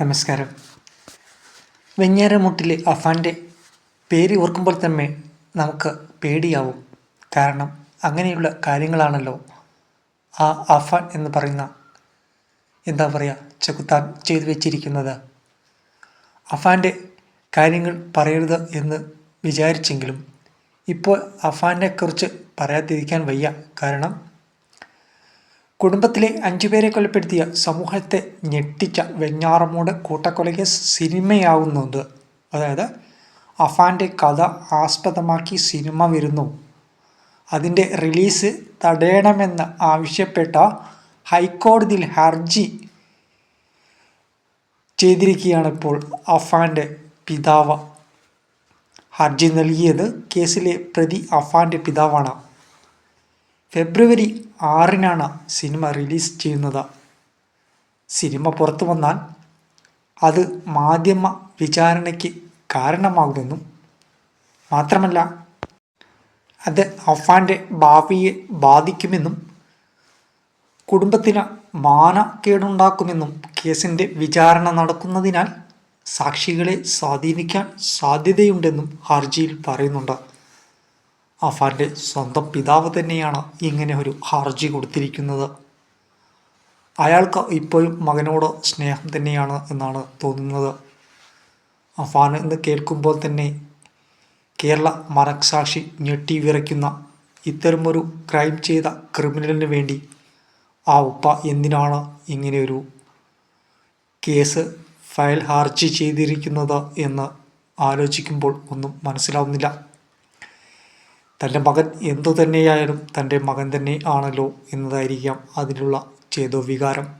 നമസ്കാരം. വെഞ്ഞാരമുട്ടിലെ അഫാന്റെ പേര് ഓർക്കുമ്പോൾ തന്നെ നമുക്ക് പേടിയാവും. കാരണം അങ്ങനെയുള്ള കാര്യങ്ങളാണല്ലോ ആ അഫാൻ എന്ന് പറയുന്ന എന്താ പറയുക ചെകുത്താൻ ചെയ്തു വെച്ചിരിക്കുന്നത്. അഫാന്റെ കാര്യങ്ങൾ പറയരുത് എന്ന് വിചാരിച്ചെങ്കിലും ഇപ്പോൾ അഫാനെക്കുറിച്ച് പറയാതിരിക്കാൻ വയ്യ. കാരണം കുടുംബത്തിലെ അഞ്ചുപേരെ കൊലപ്പെടുത്തിയ സമൂഹത്തെ ഞെട്ടിച്ച വെഞ്ഞാറമൂട് കൂട്ടക്കൊലയ്ക്ക് സിനിമയാവുന്നത്. അതായത് അഫാന്റെ കഥ ആസ്പദമാക്കി സിനിമ വരുന്നു. അതിന്റെ റിലീസ് തടയണമെന്ന് ആവശ്യപ്പെട്ട ഹൈക്കോടതിയിൽ ഹർജി ചെയ്തിരിക്കുകയാണ് ഇപ്പോൾ അഫാന്റെ പിതാവ്. ഹർജി നൽകിയത് കേസിലെ പ്രതി അഫാന്റെ പിതാവാണ്. ഫെബ്രുവരി ആറിനാണ് സിനിമ റിലീസ് ചെയ്യുന്നത്. സിനിമ പുറത്തു വന്നാൽ അത് മാധ്യമ വിചാരണയ്ക്ക് കാരണമാകുമെന്നും മാത്രമല്ല അത് അഫാന്റെ ഭാവിയെ ബാധിക്കുമെന്നും കുടുംബത്തിന് മാനക്കേടുണ്ടാക്കുമെന്നും കേസിന്റെ വിചാരണ നടക്കുന്നതിനാൽ സാക്ഷികളെ സ്വാധീനിക്കാൻ സാധ്യതയുണ്ടെന്നും ഹർജിയിൽ പറയുന്നുണ്ട്. അഫാന്റെ സ്വന്തം പിതാവ് തന്നെയാണ് ഇങ്ങനെ ഒരു ഹർജി കൊടുത്തിരിക്കുന്നത്. അയാൾക്ക് ഇപ്പോഴും മകനോട് സ്നേഹം തന്നെയാണ് എന്നാണ് തോന്നുന്നത്. അഫാൻ എന്ന് കേൾക്കുമ്പോൾ തന്നെ കേരള മനസാക്ഷി ഞെട്ടി വിറയ്ക്കുന്ന ഇത്തരമൊരു ക്രൈം ചെയ്ത ക്രിമിനലിന് വേണ്ടി ആ ഉപ്പ എന്തിനാണ് ഇങ്ങനെയൊരു കേസ് ഫയൽ ഹർജി ചെയ്തിരിക്കുന്നത് എന്ന് ആലോചിക്കുമ്പോൾ ഒന്നും മനസ്സിലാവുന്നില്ല. തന്റെ മകൻ എന്തു തന്നെയായാലും തന്റെ മകൻ തന്നെ ആണല്ലോ എന്നതായിരിക്കാം അതിലുള്ള ചേതോ വികാരം.